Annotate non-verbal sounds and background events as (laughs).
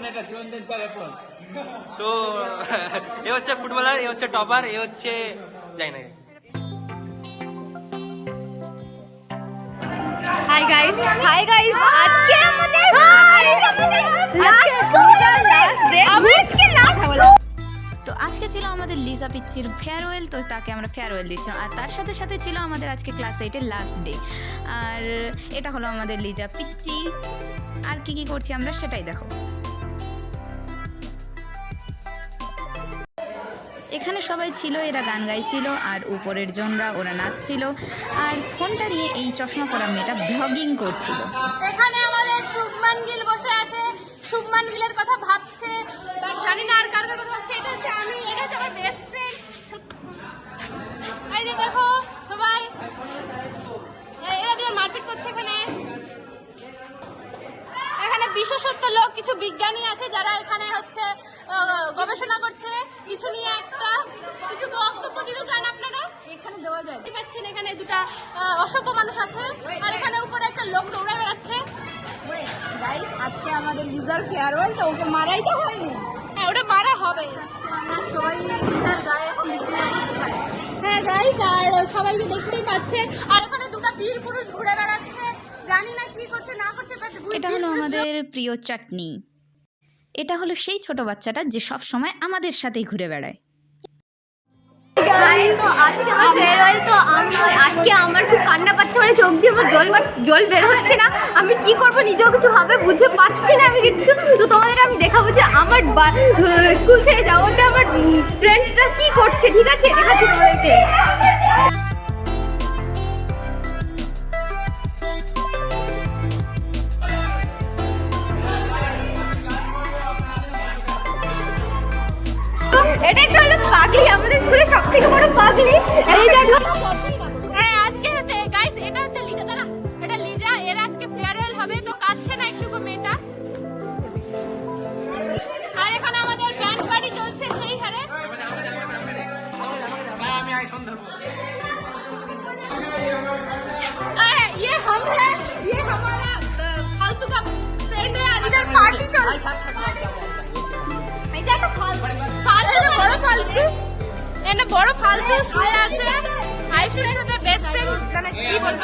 Phone এটা সুন্দর স্যারের ফোন তো (laughs) এ হচ্ছে ফুটবলার এ হচ্ছে টপার এ হচ্ছে যাই না। হাই গাইস হাই গাইস আজকে আমাদের আজকে লাস্ট তো আজকে ছিল আমাদের লিজা পিচ্ছির ফেয়ারওয়েল তো তাকে আমরা ফেয়ারওয়েল দিচ্ছিলাম। আর তার সাথে সাথে ছিল আমাদের আজকে ক্লাস এইটের লাস্ট ডে আর এটা হলো আমাদের লিজা পিচ্ছি আর কি কি করছি আমরা সেটাই দেখো। এখানে সবাই ছিল, এরা গান গাইছিল, আর উপরের জনরা, ওরা নাচছিল। আর ফোনটা নিয়ে এই চশমা পরা মেয়েটা ব্লগিং করছিল। এখানে আমাদের শুভমান গিল বসে আছে। শুভমান গিলের কথা ভাবছে। জানি না আর কার কথা ভাবছে। বিশেষত্ব লোক কিছু বিজ্ঞানী আছে যারা এখানে হচ্ছে গবেষণা করছে। কিছু নিয়ে একটা কিছু বক্তব্য দিতে চান আপনারা? এখানে দেওয়া যায়। দেখতে পাচ্ছেন এখানে দুটা অসভ্য মানুষ আছে। আর এখানে উপরে একটা লোক দৌড়ে বেড়াচ্ছে। গাইস আজকে আমাদের লিজার ফেয়ারওয়েল তো ওকে মারাই তো হয়নি। হ্যাঁ ওটা মারা হবে। আমরা সবাই লিজার গায়ে এখন হ্যাঁ গাইস আর সবাইকে দেখতেই পাচ্ছেন। আর এখানে দুটো বীর পুরুষ ঘুরে বেড়াচ্ছে। জানি না কি করছে না করছে। এটা হলো আমাদের প্রিয় চাটনি। এটা হলো সেই ছোট বাচ্চাটা যে সব সময় আমাদের সাথেই ঘুরে বেড়ায়। আজকে আমার তো আজকে আমার খুব কান্না পাচ্ছে মানে চোখ দিয়ে আমার জল জল বের হচ্ছে না। আমি কি করব, নিজেও কিছু হবে বুঝে পাচ্ছি না আমি কিছু তো তোমাদের আমি দেখাবো যে আমার স্কুল থেকে যাওয়াতে আমার ফ্রেন্ডসরা কি করছে, ঠিক আছে? দেখাচ্ছি তোমাদেরকে। পাগলি আমাদের স্কুলে সব থেকে বড় পাগলি এই দেখো হ্যাঁ আজকে হচ্ছে গাইস এটা হচ্ছে লিজা দাঁড়া এটা লিজা এর আজকে ফেয়ারওয়েল হবে তো কাচ্ছে না একটুকু মেয়েটা আর এখানে আমাদের ব্যান্ড পার্টি চলছে সেই হারে আমি আইফোন ধরবো अरे ये हम हैं ये हमारा अ, फालतू का फ्रेंड है आज इधर पार्टी चल এই দেখো ফালতু ফালতু বড় ফালতু শুয়ে আছে। আয়ুষের সাথে বেস্ট ফ্রেন্ড মানে কি বলব?